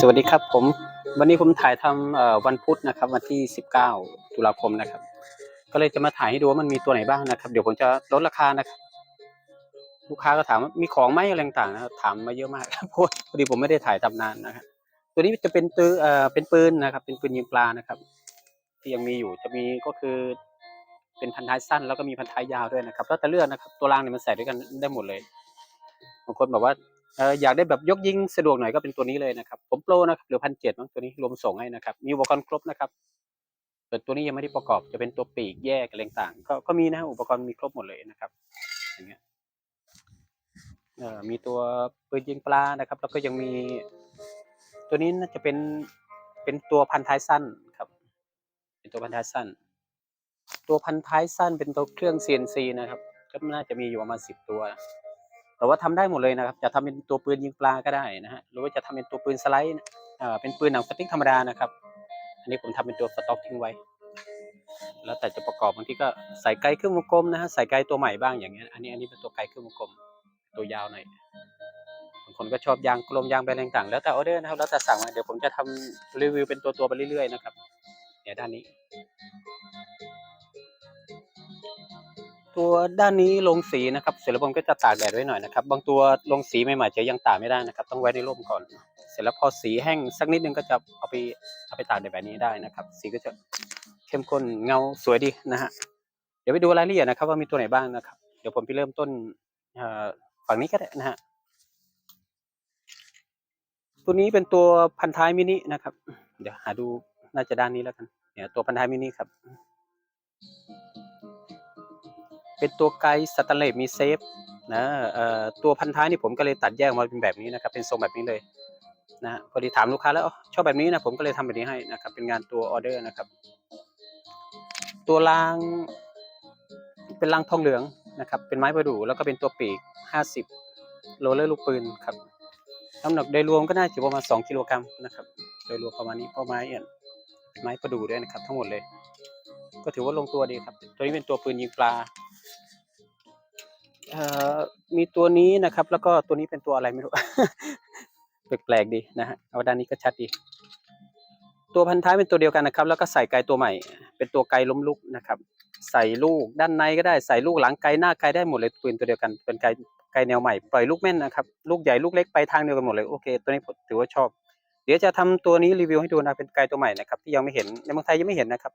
สวัสดีครับผมวันนี้ผมถ่ายทำวันพุธนะครับวันที่ 19 ตุลาคมนะครับ ก็เลยจะมาถ่ายให้ดูว่ามันมีตัวไหนบ้างนะครับ เดี๋ยวผมจะลดราคานะครับลูกค้าก็ถามว่ามีของไหมอะไรต่างๆนะครับถามมาเยอะมากครับพราะพอดีผมไม่ได้ถ่ายทำนานนะครับตัวนี้จะเป็นตือเอ่อเป็นปืนนะครับ เป็นปืนยิงปลานะครับ ที่ยังมีอยู่จะมีก็คือ เป็นพันท้ายสั้นแล้วก็มีพันท้ายยาวด้วยนะครับแล้วแต่เลือกนะครับ ตัวรางเนี่ยมันใส่ด้วยกันได้หมดเลย บางคนบอกว่าเอออยากได้แบบยกยิงสะดวกหน่อยก็เป็นตัวนี้เลยนะครับ ผมโปรนะครับเหลือพันเจ็ดตัวนี้รวมส่งให้นะครับ มีอุปกรณ์ครบนะครับแต่ตัวนี้ยังไม่ได้ประกอบจะเป็นตัวปีกแยกอะไรต่างก็ก็มีนะอุปกรณ์มีครบหมดเลยนะครับ อย่างเงี้ยเอ่อมีตัวปืนยิงปลานะครับ แล้วก็ยังมี ตัวนี้น่าจะเป็นเป็นตัวพันท้ายสั้นครับ เป็นตัวพันท้ายสั้น ตัวพันท้ายสั้นเป็นตัวเครื่อง CNC นะครับก็น่าจะมีอยู่ประมาณสิบตัว แต่ว่าทำได้หมดเลยนะครับ จะทำเป็นตัวปืนยิงปลาก็ได้นะฮะหรือว่าจะทำเป็นตัวปืนสไลด์เอ่อเป็นปืนหนังสติ๊กธรรมดานะครับ อันนี้ผมทำเป็นตัวสต็อกทิ้งไว้ แล้วแต่จะประกอบบางทีก็ใส่ไกลเครื่องวงกลมนะฮะใส่ไกลตัวใหม่บ้างอย่างเงี้ยอันนี้อันนี้เป็นตัวไกลเครื่องวงกลม ตัวยาวหน่อยบางคนก็ชอบยางกลมยางแบนต่างๆแล้วแต่ออเดอร์นะครับแล้วแต่สั่งมาเดี๋ยวผมจะทำรีวิวเป็นตัวๆไปเรื่อยๆนะครับเนี่ยด้านนี้ ตัวด้านนี้ลงสีนะครับ เสร็จแล้วผมก็จะตากแดดไว้หน่อยนะครับ บางตัวลงสีใหม่ๆจะยังตากไม่ได้นะครับ ต้องไว้ในร่มก่อน เสร็จแล้วพอสีแห้งสักนิดนึงก็จะเอาไปเอาไปตากแดดแบบนี้ได้นะครับ สีก็จะเข้มข้นเงาสวยดีนะฮะ เดี๋ยวไปดูรายละเอียดนะครับ ว่ามีตัวไหนบ้างนะครับ เดี๋ยวผมไปเริ่มต้นอ่อฝั่งนี้ก็ได้นะฮะ ตัวนี้เป็นตัวพันท้ายมินินะครับ เดี๋ยวหาดูน่าจะด้านนี้แล้วกัน เนี่ยตัวพันท้ายมินิครับ เป็นตัวไกด์สแตนเลสมีเซฟนะเอ่อตัวพันท้ายนี่ผมก็เลยตัดแยกมาเป็นแบบนี้นะครับ เป็นทรงแบบนี้เลยนะพอดีถามลูกค้าแล้วอชอบแบบนี้นะผมก็เลยทำแบบนี้ให้นะครับ เป็นงานตัวออเดอร์นะครับ ตัวรางเป็นรางทองเหลืองนะครับ เป็นไม้ประดู่แล้วก็เป็นตัวปีก 50 โรลเลอร์ลูกปืนครับน้ำหนักโดยรวมก็น่าจะประมาณ 2 กิโลกรัมนะครับ โดยรวมประมาณนี้เพราะไม้เนี่ยไม้ประดู่ด้วยนะครับ ทั้งหมดเลย ก็ถือว่าลงตัวดีครับ ตัวนี้เป็นตัวปืนยิงปลา เอ่อมีตัวนี้นะครับ แล้วก็ตัวนี้เป็นตัวอะไรไม่รู้ แปลกๆดีนะฮะเอาด้านนี้ก็ชัดดี ตัวพันท้ายเป็นตัวเดียวกันนะครับ แล้วก็ใส่ไกลตัวใหม่ เป็นตัวไกลล้มลุกนะครับ ใส่ลูกด้านในก็ได้ใส่ลูกหลังไกลหน้าไกลได้หมดเลยปืนตัวเดียวกันเป็นไกลไกลแนวใหม่ปล่อยลูกแม่นนะครับลูกใหญ่ลูกเล็กไปทางเดียวกันหมดเลยโอเคตัวนี้ผมถือว่าชอบ เดี๋ยวจะทำตัวนี้รีวิวให้ดูนะเป็นไกลตัวใหม่นะครับที่ยังไม่เห็นในเมืองไทยยังไม่เห็นนะครับ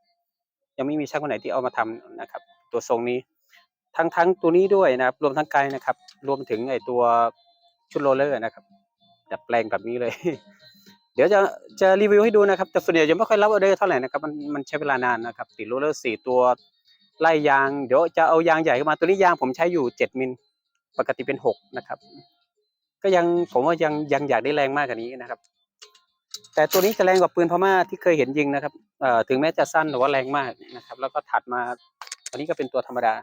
ยังไม่มีช่างคนไหนที่เอามาทำนะครับ ตัวทรงนี้ ทั้งทั้งตัวนี้ด้วยนะครับ รวมทั้งไกลนะครับ รวมถึงไอตัวชุดโรลเลอร์นะครับดัดแปลงแบบนี้เลย เดี๋ยวจะจะรีวิวให้ดูนะครับ แต่ส่วนใหญ่จะไม่ค่อยรับออเดอร์เท่าไหร่นะครับ มันมันใช้เวลานานนะครับ ติดโรลเลอร์สี่ตัวไล่ยาง เดี๋ยวจะเอายางใหญ่ขึ้นมาตัวนี้ยางผมใช้อยู่เจ็ดมิลปกติเป็นหกนะครับ ก็ยังผมว่ายังยังอยากได้แรงมากกว่านี้นะครับ แต่ตัวนี้จะแรงกว่าปืนพม่าที่เคยเห็นยิงนะครับเอ่อถึงแม้จะสั้นแต่ว่าแรงมากนะครับ แล้วก็ถัดมาอันนี้ก็เป็นตัวธรรมดา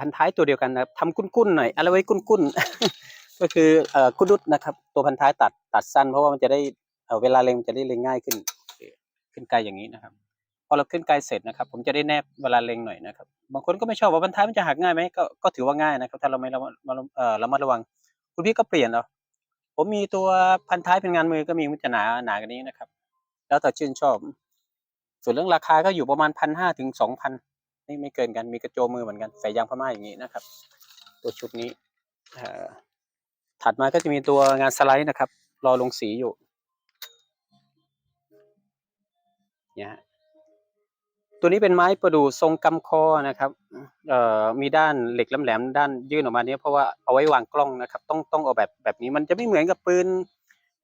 พันท้ายตัวเดียวกันนะครับทำกุ้นๆหน่อยอะไรไว้กุ้นๆ ก็คือเอ่อกุดุดนะครับ ตัวพันท้ายตัดตัดสั้น เพราะว่ามันจะได้เอ่อเวลาเล็งมันจะได้เล็งง่ายขึ้นขึ้นไกลอย่างนี้นะครับ พอเราขึ้นไกลเสร็จนะครับ ผมจะได้แนบเวลาเล็งหน่อยนะครับ บางคนก็ไม่ชอบว่าพันท้ายมันจะหักง่ายไหมก็ก็ถือว่าง่ายนะครับ ถ้าเราไม่ระมัดเอ่อระมัดระวัง คุณพี่ก็เปลี่ยนเอาผมมีตัวพันท้ายเป็นงานมือก็มีมันจะหนาหนากันนี้นะครับ แล้วแต่ชื่นชอบ ส่วนเรื่องราคาก็อยู่ประมาณพันห้าถึงสองพัน ไม่ไม่เกินกันมีกระโจมมือเหมือนกันใส่ยางพม่าอย่างนี้นะครับ ตัวชุดนี้ถัดมาก็จะมีตัวงานสไลด์นะครับ รอลงสีอยู่เนี่ยฮะตัวนี้เป็นไม้ประดู่ทรงกำคอนะครับมีด้านเหล็กแหลมๆด้านยื่นออกมาเนี้ยเพราะว่าเอาไว้วางกล้องนะครับ ต้องต้องเอาแบบแบบนี้มันจะไม่เหมือนกับปืน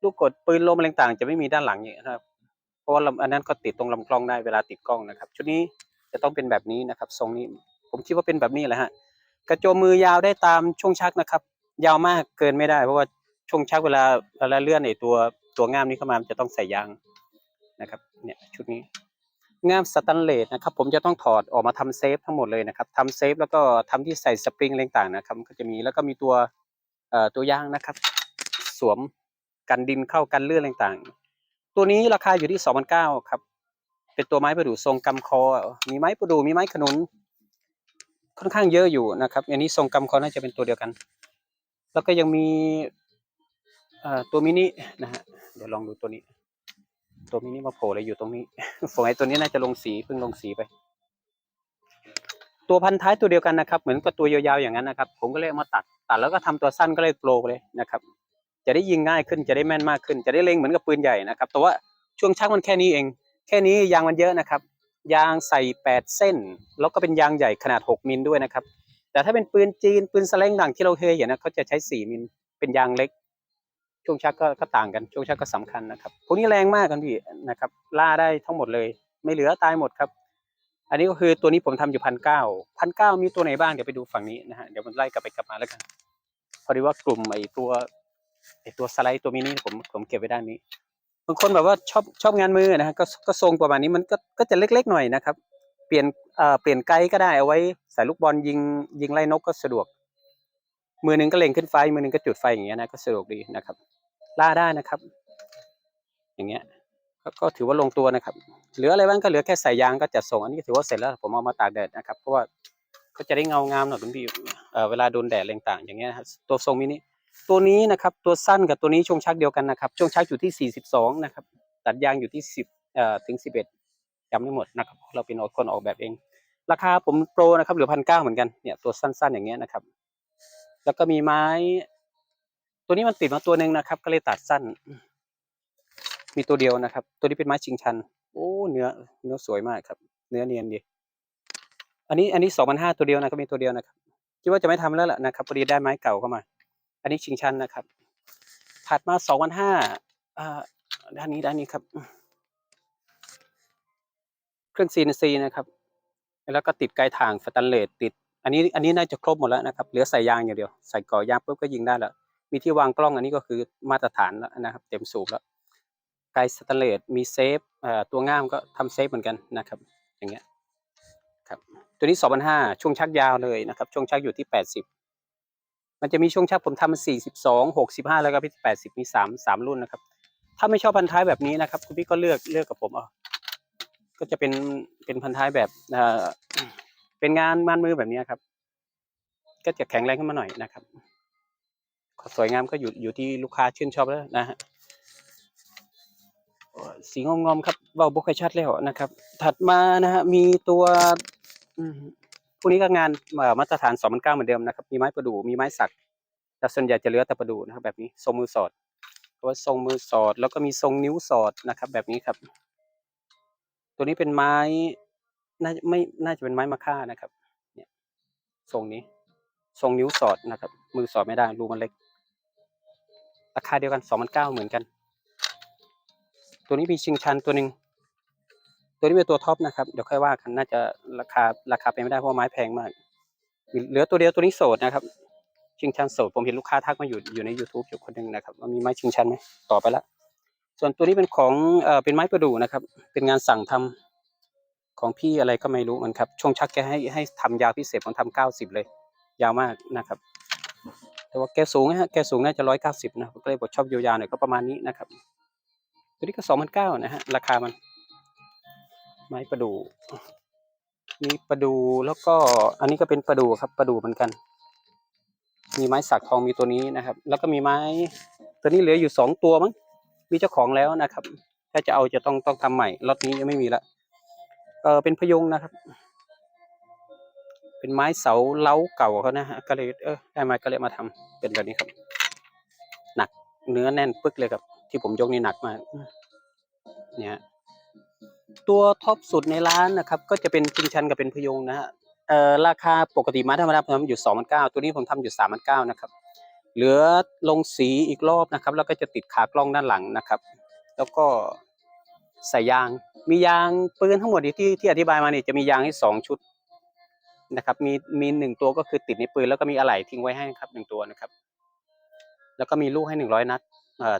ลูกกดปืนลมอะไรต่างจะไม่มีด้านหลังอย่างนี้ยนะครับ เพราะว่าอันนั้นก็ติดตรงลำกล้องได้เวลาติดกล้องนะครับ ชุดนี้ จะต้องเป็นแบบนี้นะครับ ทรงนี้ ผมคิดว่าเป็นแบบนี้แหละฮะกระโจมมือยาวได้ตามช่วงชักนะครับ ยาวมากเกินไม่ได้ เพราะว่าช่วงชักเวลาเวลาเลื่อนไอตัวตัวง่ามนี้เข้ามาจะต้องใส่ยางนะครับ เนี่ยชุดนี้ง่ามสแตนเลสนะครับ ผมจะต้องถอดออกมาทำเซฟทั้งหมดเลยนะครับทำเซฟแล้วก็ทำที่ใส่สปริงอะไรต่างๆนะครับ ก็จะมีแล้วก็มีตัวเอ่อตัวยางนะครับ สวมกันดินเข้ากันเลื่อนต่างๆตัวนี้ราคาอยู่ที่สองพันเก้าครับ เป็นตัวไม้ประดู่ทรงกำคอ มีไม้ประดู่มีไม้ขนุน ค่อนข้างเยอะอยู่นะครับ อันนี้ทรงกำเขาน่าจะเป็นตัวเดียวกัน แล้วก็ยังมีตัวมินินะฮะ เดี๋ยวลองดูตัวนี้ ตัวมินิมาโผล่เลยอยู่ตรงนี้ฝอยตัวนี้น่าจะลงสีเพิ่งลงสีไป ตัวพันท้ายตัวเดียวกันนะครับ เหมือนกับตัวยาวๆอย่างนั้นนะครับ ผมก็เลยมาตัด ตัดแล้วก็ทำตัวสั้นก็เลยโปรเลยนะครับ จะได้ยิงง่ายขึ้น จะได้แม่นมากขึ้น จะได้เล็งเหมือนกับปืนใหญ่นะครับ แต่ว่าช่วงชักมันแค่นี้เอง แค่นี้ยางมันเยอะนะครับ ยางใส่แปดเส้น แล้วก็เป็นยางใหญ่ขนาดหกมิลด้วยนะครับ แต่ถ้าเป็นปืนจีนปืนสแลงดังที่เราเคยเห็นนะเขาจะใช้สี่มิลเป็นยางเล็ก ช่วงชักก็ก็ต่างกัน ช่วงชักก็สำคัญนะครับพวกนี้แรงมากกันพี่นะครับ ล่าได้ทั้งหมดเลย ไม่เหลือตายหมดครับ อันนี้ก็คือตัวนี้ผมทำอยู่พันเก้าพันเก้ามีตัวไหนบ้างเดี๋ยวไปดูฝั่งนี้นะฮะเดี๋ยวมันไล่กลับไปกลับมาแล้วกันพอดีว่ากลุ่มไอ้ตัวไอ้ตัวสไลด์ตัวมินิผมผมเก็บไว้ด้านนี้ บางคนแบบว่าชอบชอบงานมือนะฮะก็ก็ทรงประมาณนี้มันก็ก็จะเล็กๆหน่อยนะครับ เปลี่ยนเอ่อเปลี่ยนไกด์ก็ได้เอาไว้ใส่ลูกบอลยิงยิงไล่นกก็สะดวก มือหนึ่งก็เล็งขึ้นไฟมือหนึ่งก็จุดไฟอย่างเงี้ยนะก็สะดวกดีนะครับ ล่าได้นะครับ อย่างเงี้ยก็ถือว่าลงตัวนะครับ เหลืออะไรบ้างก็เหลือแค่สายยางก็จัดส่งอันนี้ถือว่าเสร็จแล้วผมเอามาตากแดดนะครับเพราะว่าก็จะได้เงางามหน่อยคุณพี่เอ่อเวลาโดนแดดอะไรต่างอย่างเงี้ยตัวทรงมินิ ตัวนี้นะครับตัวสั้นกับตัวนี้ช่วงชักเดียวกันนะครับ ช่วงชักอยู่ที่ 42 นะครับ ตัดยางอยู่ที่ 10เอ่อถึง 11จำไม่หมดนะครับ เราเป็นคนออกแบบเอง ราคาผมโปรนะครับเหลือพันเก้าเหมือนกันเนี่ยตัวสั้นๆ อย่างเงี้ยนะครับ แล้วก็มีไม้ ตัวนี้มันติดมาตัวหนึ่งนะครับ ก็เลยตัดสั้น มีตัวเดียวนะครับ ตัวนี้เป็นไม้ชิงชัน โอ้เนื้อเนื้อสวยมากครับ เนื้อเนียนดีอันนี้อันนี้สองพันห้าตัวเดียวนะครับมีตัวเดียวนะครับคิดว่าจะไม่ทำแล้วแหละนะครับพอดีได้ไม้เก่าเข้ามา อันนี้ชิงชันนะครับ ถัดมาสองพันห้าอ่าด้านนี้ด้านนี้ครับ เครื่อง CNC นะครับ แล้วก็ติดไกลทางสแตนเลสติด อันนี้อันนี้น่าจะครบหมดแล้วนะครับ เหลือใส่ยางอย่างเดียว ใส่ก่อยางปุ๊บก็ยิงได้แล้ว มีที่วางกล้องอันนี้ก็คือมาตรฐานแล้วนะครับ เต็มสูบแล้ว ไกลสแตนเลสมีเซฟตัวง่ามก็ทำเซฟเหมือนกันนะครับ อย่างเงี้ยครับ ตัวนี้ 2,500ช่วงชักยาวเลยนะครับ ช่วงชักอยู่ที่ 80 มันจะมีช่วงชักผมทำมัน42 65แล้วก็พี่80มี3 3รุ่นนะครับ ถ้าไม่ชอบพันท้ายแบบนี้นะครับ คุณพี่ก็เลือกเลือกกับผมเอาก็จะเป็นเป็นพันท้ายแบบเอ่อเป็นงานมานมือแบบนี้ครับ ก็จะแข็งแรงขึ้นมาหน่อยนะครับสวยงามก็อยู่อยู่ที่ลูกค้าชื่นชอบแล้วนะฮะสีงอมๆครับเบาบุคอยชัดแล้วนะครับ ถัดมานะฮะมีตัวอื วกนี้ก็งานมาตรฐาน2 0 0เหมือนเดิมนะครับ มีไม้ประดู่มีไม้สัก แต่ส่วนใหญ่จะเหลือแต่ประดู่นะครับ แบบนี้ทรงมือสอดเพราะว่าทรงมือสอด แล้วก็มีทรงนิ้วสอดนะครับ แบบนี้ครับ ตัวนี้เป็นไม้น่าไม่น่าจะเป็นไม้มะค่านะครับ เนี่ยทรงนี้ ทรงนิ้วสอดนะครับ มือสอดไม่ได้รูมันเล็ก ราคาเดียวกัน2 9 0 0เหมือนกัน ตัวนี้มีชิงชันตัวหนึ่ง ตัวนี้เป็นตัวท็อปนะครับ เดี๋ยวค่อยว่ากันน่าจะราคาราคาเป็นไม่ได้เพราะไม้แพงมาก เหลือตัวเดียวตัวนี้โสดนะครับ ชิงชันโสด ผมเห็นลูกค้าทักมาอยู่อยู่ใน YouTube อยู่คนหนึ่งนะครับว่ามีไม้ชิงชันไหมต่อไปละ ส่วนตัวนี้เป็นของเอ่อเป็นไม้ประดู่นะครับ เป็นงานสั่งทำของพี่อะไรก็ไม่รู้มือนครับช่วงชักแกให้ให้ทำยาวพิเศษผมทำเก้าสิบเลย ยาวมากนะครับ แต่ว่าแกสูงนะฮะแกสูงน่าจะร้อยเก้าสิบนะก็เลยบอกชอบยาวๆหน่อยก็ประมาณนี้นะครับ ตัวนี้ก็สองพันเก้านะฮะราคามัน ไม้ประดู่มีประดู่แล้วก็อันนี้ก็เป็นประดู่ครับประดู่เหมือนกัน มีไม้สักทองมีตัวนี้นะครับ แล้วก็มีไม้ตัวนี้เหลืออยู่สองตัวมั้งมีเจ้าของแล้วนะครับ ถ้าจะเอาจะต้องต้องทำใหม่ล็อตนี้ยังไม่มีละเออเป็นพยุงนะครับ เป็นไม้เสาเล้าเก่าเขานะฮะก็เลยเออได้มาก็เลยมาทำเป็นแบบนี้ครับ หนักเนื้อแน่นปึ๊กเลยครับ ที่ผมยกนี่หนักมากเนี่ย ตัวท็อปสุดในร้านนะครับ ก็จะเป็นชิงชันกับเป็นพยงนะฮะเอ่อราคาปกติม้ธรรมดาผมทำอยู่สองพันเก้าตัวนี้ผมทำอยู่สามพันเก้านะครับ เหลือลงสีอีกรอบนะครับ แล้วก็จะติดขากล้องด้านหลังนะครับ แล้วก็ใส่ยาง มียางปืนทั้งหมดที่ที่อธิบายมาเนี่ยจะมียางให้สองชุดนะครับมีมีหนึ่งตัวก็คือติดในปืนแล้วก็มีอะไหล่ทิ้งไว้ให้ครับหนึ่งตัวนะครับ แล้วก็มีลูกให้หนึ่งร้อยนัด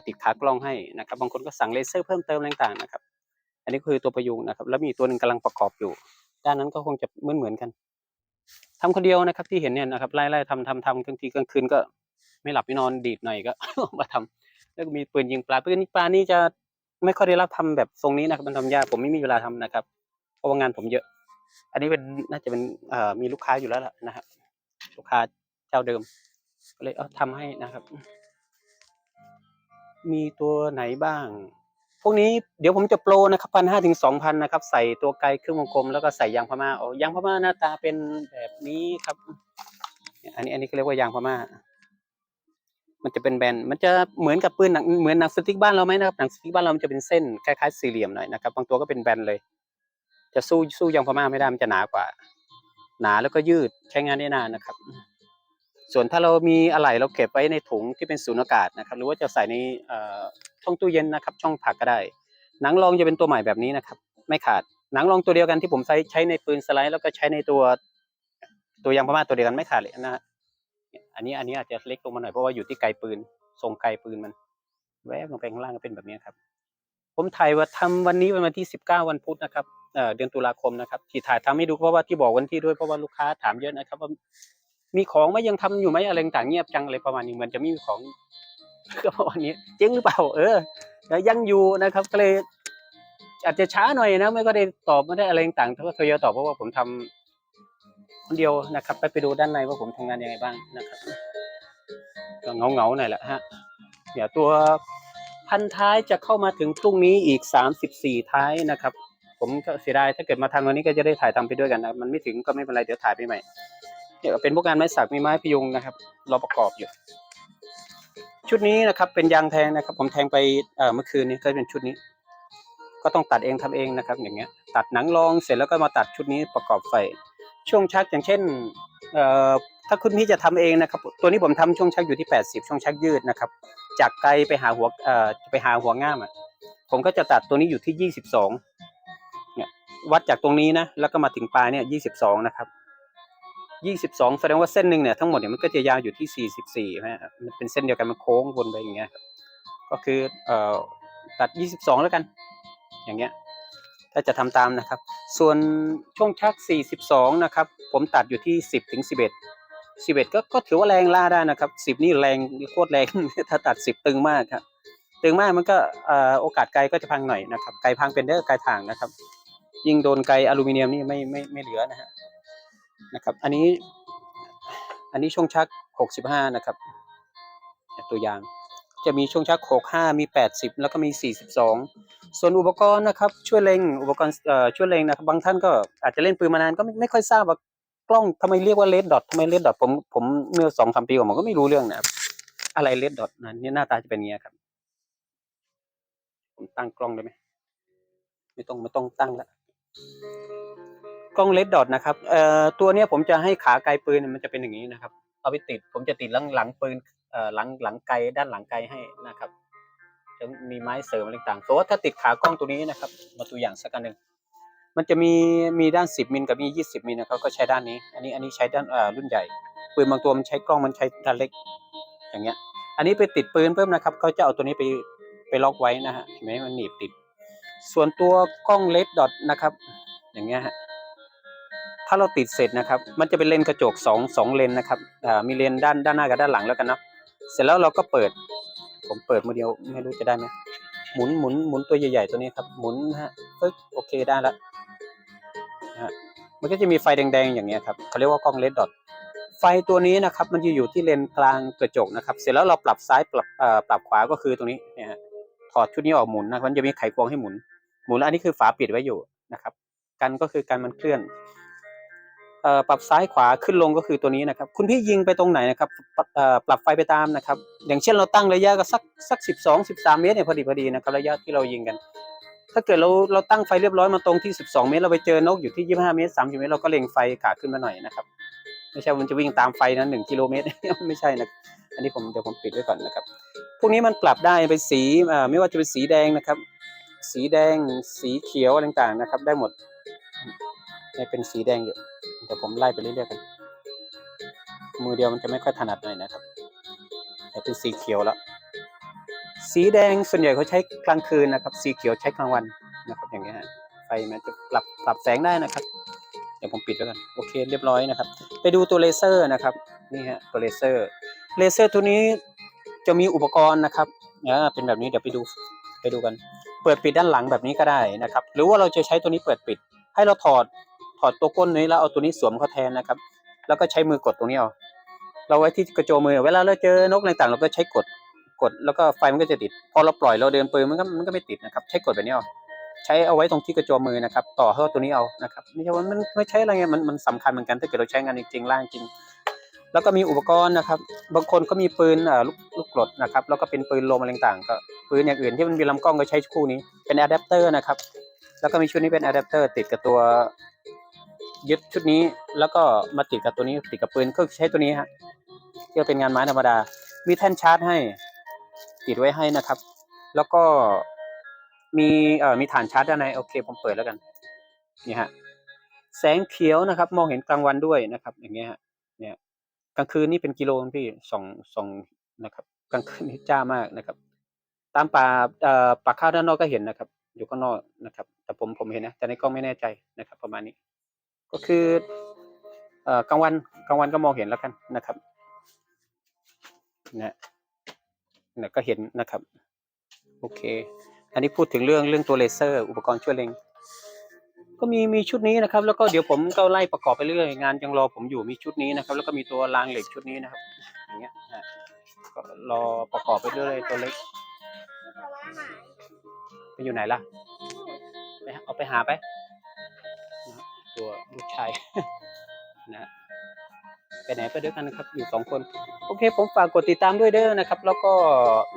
ติดขากล้องให้นะครับ บางคนก็สั่งเลเซอร์เพิ่มเติมต่างๆนะครับ อันนี้คือตัวประยุงนะครับ แล้วมีตัวหนึ่งกำลังประกอบอยู่ ด้านนั้นก็คงจะเหมือนเหมือนกันทำคนเดียวนะครับ ที่เห็นเนี่ยนะครับไล่ๆทำทำทำกลางทีกลางคืนก็ ไม่หลับไม่นอนดีดหน่อยก็มาทำแล้วก็มีปืนยิงปลาปืนปลานี่จะไม่ค่อยได้รับทำแบบทรงนี้นะครับมันทำยากผมไม่มีเวลาทำนะครับ เพราะว่างานผมเยอะ อันนี้เป็นน่าจะเป็นเอ่อมีลูกค้าอยู่แล้วล่ะนะครับลูกค้าเจ้าเดิมก็เลยเอาทำให้นะครับ มีตัวไหนบ้าง พวกนี้เดี๋ยวผมจะโปรนะครับพันห้าถึงสองพันนะครับ ใส่ตัวไกลเครื่องวงกลมแล้วก็ใส่ยางพม่าโอ้ยางพม่าหน้าตาเป็นแบบนี้ครับ อันนี้อันนี้ก็เรียกว่ายางพม่า มันจะเป็นแบน มันจะเหมือนกับปืนหนังเหมือนหนังสติ๊กบ้านเราไหมนะครับหนังสติ๊กบ้านเรามันจะเป็นเส้นคล้ายๆสี่เหลี่ยมหน่อยนะครับบางตัวก็เป็นแบนเลย จะสู้สู้ยางพม่าไม่ได้มันจะหนากว่า หนาแล้วก็ยืดใช้งานได้นานนะครับ ส่วนถ้าเรามีอะไหล่เราเก็บไว้ในถุงที่เป็นสูญญากาศนะครับ หรือว่าจะใส่ในช่องตู้เย็นนะครับ ช่องผักก็ได้ หนังรองจะเป็นตัวใหม่แบบนี้นะครับ ไม่ขาดหนังรองตัวเดียวกันที่ผมใช้ใช้ในปืนสไลด์แล้วก็ใช้ในตัวตัวยางพม่าตัวเดียวกันไม่ขาดเลยนะฮะอันนี้อันนี้อาจจะเล็กลงมาหน่อยเพราะว่าอยู่ที่ไกลปืนทรงไกลปืนมัน แวบลงไปข้างล่างก็เป็นแบบนี้ครับ ผมถ่ายว่าทำวันนี้เป็นวันที่สิบเก้าวันพุธนะครับเดือนตุลาคมนะครับที่ถ่ายทำให้ดูเพราะว่าที่บอกวันที่ด้วยเพราะว่าลูกค้าถามเยอะนะครับว่า มีของไหมยังทำอยู่ไหมอะไรต่างเงียบจังอะไรประมาณนี้เหมือนจะไม่มีของก็ประมาณนี้เจริงหรือเปล่า เออยังอยู่นะครับก็เลยอาจจะช้าหน่อยนะ ไม่ก็ได้ตอบไม่ได้อะไรต่างๆเขาก็ทยอยตอบเพราะว่าผมทำคนเดียวนะครับ ไปไปดูด้านในว่าผมทำงานยังไงบ้างนะครับก็เงาเงาหน่อยแหละฮะเดี๋ยวตัวพันท้ายจะเข้ามาถึงพรุ่งนี้อีกสามสิบสี่ท้ายนะครับ ผมก็เสียดายถ้าเกิดมาทางวันนี้ก็จะได้ถ่ายทำไปด้วยกันนะมันไม่ถึงก็ไม่เป็นไรเดี๋ยวถ่ายไปใหม่ เดี๋ยวเป็นพวกงานไม้สักมีไม้พยุงนะครับ เราประกอบอยู่ ชุดนี้นะครับ เป็นยางแทงนะครับ ผมแทงไปเมื่อคืนนี้ก็เป็นชุดนี้ ก็ต้องตัดเองทำเองนะครับ อย่างเงี้ย ตัดหนังรองเสร็จแล้วก็มาตัดชุดนี้ประกอบไฟช่วงชักอย่างเช่นถ้าคุณพี่จะทำเองนะครับ ตัวนี้ผมทำช่วงชักอยู่ที่ 80 ช่วงชักยืดนะครับ จากไกลไปหาหัวไปหาหัวง่ามอะผมก็จะตัดตัวนี้อยู่ที่ 22เนี่ยวัดจากตรงนี้นะแล้วก็มาถึงปลายเนี่ย 22 นะครับ 22แสดงว่าเส้นหนึ่งเนี่ยทั้งหมดเนี่ยมันก็จะยาวอยู่ที่44นะฮะมันเป็นเส้นเดียวกันมันโค้งวนไปอย่างเงี้ยก็คือเอ่อตัด22แล้วกัน อย่างเงี้ยถ้าจะทำตามนะครับ ส่วนช่วงชัก42นะครับ ผมตัดอยู่ที่10ถึง11 11ก็ก็ถือว่าแรงล่าได้นะครับ10นี่แรงโคตรแรงถ้าตัด10ตึงมากครับตึงมากมันก็เอ่อโอกาสไกลก็จะพังหน่อยนะครับไกลพังเป็นเด้ไกลทางนะครับ ยิ่งโดนไกลอลูมิเนียมนี่ไม่ไม่ไม่เหลือนะฮะ นะครับ อันนี้ อันนี้ช่วงชัก 65 นะครับ ตัวอย่าง จะมีช่วงชัก 65 มี 80 แล้วก็มี 42 ส่วนอุปกรณ์นะครับ ช่วยเล็ง อุปกรณ์เอ่อช่วยเล็งนะครับ บางท่านก็อาจจะเล่นปืนมานานก็ไม่ไม่ค่อยทราบว่ากล้องทำไมเรียกว่าเลดดอททำไมเลดดอทผมผมเมื่อสองสามปีก่อนผมก็ไม่รู้เรื่องนะครับอะไรเลดดอทนะนี่หน้าตาจะเป็นอย่างเงี้ยครับ ผมตั้งกล้องได้ไหมไม่ต้องไม่ต้องตั้งละ กล้องเลดดอทนะครับเอ่อตัวเนี้ยผมจะให้ขาไกลปืนมันจะเป็นอย่างนี้นะครับ เอาไปติดผมจะติดหลังหลังปืนเอ่อหลังหลังไกลด้านหลังไกลให้นะครับจะมีไม้เสริมอะไรต่างๆแต่ว่าถ้าติดขากล้องตัวนี้นะครับ มาตัวอย่างสักอันหนึ่งมันจะมีมีด้าน 10มิลกับมี20มิลนะครับก็ใช้ด้านนี้ อันนี้อันนี้ใช้ด้านเอ่อรุ่นใหญ่ปืนบางตัวมันใช้กล้องมันใช้ด้านเล็ก อย่างเงี้ย อันนี้ไปติดปืนเพิ่มนะครับเขาจะเอาตัวนี้ไปไปล็อกไว้นะฮะเห็นไหมมันหนีบติด ส่วนตัวกล้องเลดดอทนะครับ อย่างเงี้ยฮะ ถ้าเราติดเสร็จนะครับ มันจะเป็นเลนกระจกสองสองเลนนะครับอ่ามีเลนด้านด้านหน้ากับด้านหลังแล้วกันเนาะเสร็จแล้วเราก็เปิด ผมเปิดมือเดียวไม่รู้จะได้ไหมหมุนหมุนหมุนตัวใหญ่ๆตัวนี้ครับหมุนฮะปึ๊บโอเคได้แล้วนะฮะมันก็จะมีไฟแดงๆอย่างเงี้ยครับเขาเรียกว่ากล้องเลดดอทไฟตัวนี้นะครับมันจะอยู่ที่เลนกลางกระจกนะครับ เสร็จแล้วเราปรับซ้ายปรับเอ่อปรับขวาก็คือตรงนี้เนี่ยฮะถอดชุดนี้ออกหมุนนะครับมันจะมีไขควงให้หมุน หมุนแล้วอันนี้คือฝาปิดไว้อยู่นะครับ กันก็คือกันมันเคลื่อน ปรับซ้ายขวาขึ้นลงก็คือตัวนี้นะครับ คุณพี่ยิงไปตรงไหนนะครับปรับไฟไปตามนะครับ อย่างเช่นเราตั้งระยะก็สักสักสิบสองสิบสามเมตรเนี่ยพอดีพอดีนะครับระยะที่เรายิงกัน ถ้าเกิดเราเราตั้งไฟเรียบร้อยมาตรงที่สิบสองเมตร เราไปเจอนกอยู่ที่ยี่ห้าเมตรสามสิบเมตรเราก็เล็งไฟขาขึ้นมาหน่อยนะครับไม่ใช่มันจะวิ่งตามไฟนั้นหนึ่งกิโลเมตรไม่ใช่นะอันนี้ผมเดี๋ยวผมปิดไว้ก่อนนะครับ พวกนี้มันปรับได้เป็นสีไม่ว่าจะเป็นสีแดงนะครับ สีแดงสีเขียวอะไรต่างๆนะครับ ได้หมดนี่เป็นสีแดงอยู่ เดี๋ยวผมไล่ไปเรื่อยๆกันมือเดียวมันจะไม่ค่อยถนัดหน่อยนะครับ แต่เป็นสีเขียวแล้ว สีแดงส่วนใหญ่เขาใช้กลางคืนนะครับ สีเขียวใช้กลางวันนะครับอย่างเงี้ยไฟมันจะปรับปรับแสงได้นะครับ เดี๋ยวผมปิดแล้วกัน โอเคเรียบร้อยนะครับ ไปดูตัวเลเซอร์นะครับ นี่ฮะตัวเลเซอร์ เลเซอร์ตัวนี้จะมีอุปกรณ์นะครับอ่าเป็นแบบนี้เดี๋ยวไปดูไปดูกัน เปิดปิดด้านหลังแบบนี้ก็ได้นะครับ หรือว่าเราจะใช้ตัวนี้เปิดปิด ให้เราถอด ถอดตัวก้นนี้แล้วเอาตัวนี้สวมเข้าแทนนะครับ แล้วก็ใช้มือกดตรงนี้เอาเราไว้ที่กระโจมมือเวลาเราเจอนกต่างๆ เราก็ใช้กดกดแล้วก็ไฟมันก็จะติด พอเราปล่อยเราเดินปืนมันก็มันก็ไม่ติดนะครับ ใช้กดแบบนี้เอาใช้เอาไว้ตรงที่กระโจมมือนะครับ ต่อเข้าตัวนี้เอานะครับไม่ใช่ว่ามันไม่ใช่อะไรเงี้ยมันมันสำคัญเหมือนกันถ้าเกิดเราใช้งานจริงๆล่างจริง แล้วก็มีอุปกรณ์นะครับ บางคนก็มีปืนอ่อลูกลูกกรดนะครับ แล้วก็เป็นปืนลมอะไรต่างๆก็ปืนอย่างอื่นที่มันมีลำกล้องก็ใช้คู่นี้เป็นอะแดปเตอร์นะครับแล้วก็มีชุดนี้เป็นอะแดปเตอร์ติดกับตัว ยึดชุดนี้แล้วก็มาติดกับตัวนี้ติดกับปืนก็ใช้ตัวนี้ฮะที่เป็นงานไม้ธรรมดา มีแท่นชาร์จให้ ติดไว้ให้นะครับ แล้วก็มีเอ่อมีฐานชาร์จด้านในโอเค ผมเปิดแล้วกันนี่ฮะแสงเขียวนะครับ มองเห็นกลางวันด้วยนะครับ อย่างเงี้ยฮะเนี่ยกลางคืนนี่เป็นกิโลพี่สองสองนะครับ กลางคืนนี่จ้ามากนะครับ ตามป่าเอ่อป่าข้าวด้านนอกก็เห็นนะครับ อยู่ข้างนอกนะครับ แต่ผมผมเห็นนะแต่ในกล้องไม่แน่ใจนะครับ ประมาณนี้ ก็คือเอ่อกลางวันกลางวันก็มองเห็นแล้วกันนะครับนะนะก็เห็นนะครับโอเค อันนี้พูดถึงเรื่องเรื่องตัวเลเซอร์ อุปกรณ์ช่วยเล็ง ก็มีมีชุดนี้นะครับ แล้วก็เดี๋ยวผมก็ไล่ประกอบไปเรื่อยงานยังรอผมอยู่มีชุดนี้นะครับ แล้วก็มีตัวรางเหล็กชุดนี้นะครับ อย่างเงี้ยนะก็รอประกอบไปเรื่อยตัวเล็กไปอยู่ไหนล่ะไปเอาไปหาไป ตัวลูกชายนะฮะไปไหนไปด้วยกันนะครับ อยู่สองคน โอเค ผมฝากกดติดตามด้วยเด้อนะครับ แล้วก็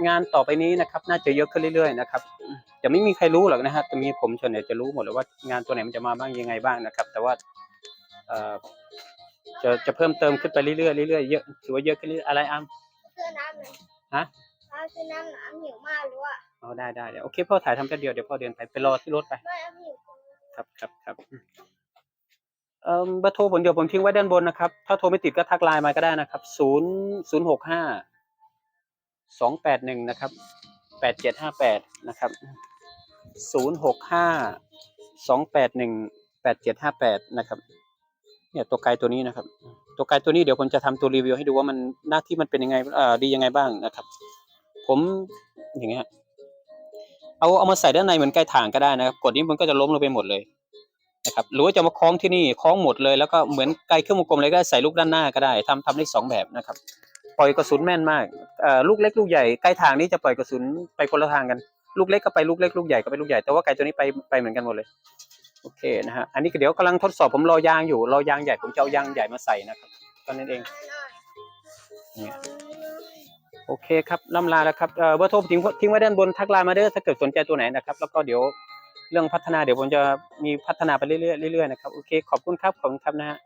งานต่อไปนี้นะครับ น่าจะเยอะขึ้นเรื่อยๆนะครับจะไม่มีใครรู้หรอกนะฮะจะมีผมส่วนใหญ่จะรู้หมดเลยว่างานตัวไหนมันจะมาบ้างยังไงบ้างนะครับ แต่ว่าเอ่อจะจะเพิ่มเติมขึ้นไปเรื่อยๆเรื่อยๆเยอะถือว่าเยอะขึ้นเรื่อยๆอะไรอ้ํซื้อน้ำหน่อยฮะเอาซื้อน้ำหน่อยอ้ำหิวมากรู้อะเอาได้ได้เดี๋ยวโอเคพ่อถ่ายทำแป๊บเดียวเดี๋ยวพ่อเดินไปไปรอที่รถไปไม่อ้ำหิวครับครับครับ เอ่อเบอร์โทรผมเดี๋ยวผมทิ้งไว้ด้านบนนะครับ ถ้าโทรไม่ติดก็ทักไลน์มาก็ได้นะครับศูนย์ศูนย์หกห้าสองแปดหนึ่งนะครับแปดเจ็ดห้าแปดนะครับศูนย์หกห้าสองแปดหนึ่งแปดเจ็ดห้าแปดนะครับ เนี่ยตัวไกลตัวนี้นะครับ ตัวไกลตัวนี้เดี๋ยวผมจะทำตัวรีวิวให้ดูว่ามันหน้าที่มันเป็นยังไงเอ่อดียังไงบ้างนะครับ ผมอย่างเงี้ยเอาเอามาใส่ด้านในเหมือนไก่ถ่างก็ได้นะครับ กดนี้มันก็จะล้มลงไปหมดเลย นะครับหรือว่าจะมาคล้องที่นี่คล้องหมดเลยแล้วก็เหมือนไก่เครื่องวงกลมเลยก็ใส่ลูกด้านหน้าก็ได้ทำทำได้สองแบบนะครับ ปล่อยกระสุนแม่นมากลูกเล็กลูกใหญ่ไก่ถ่างนี้จะปล่อยกระสุนไปคนละทางกัน ลูกเล็กก็ไปลูกเล็กลูกใหญ่ก็ไปลูกใหญ่แต่ว่าไก่ตัวนี้ไปไปเหมือนกันหมดเลยโอเคนะฮะอันนี้เดี๋ยวกำลังทดสอบผมรอยางอยู่รอยางใหญ่ผมจะเอายางใหญ่มาใส่นะครับตอนนั้นเองเนี่ยโอเคครับล่ำลาแล้วครับเอ่อเบอร์โทรทิ้งทิ้งไว้ด้านบนทักไลน์มาเด้อถ้าเกิดสนใจตัวไหนนะครับ แล้วก็เดี๋ยว เรื่องพัฒนาเดี๋ยวผมจะมีพัฒนาไปเรื่อยๆเรื่อยๆนะครับโอเคขอบคุณครับขอบคุณครับนะฮะ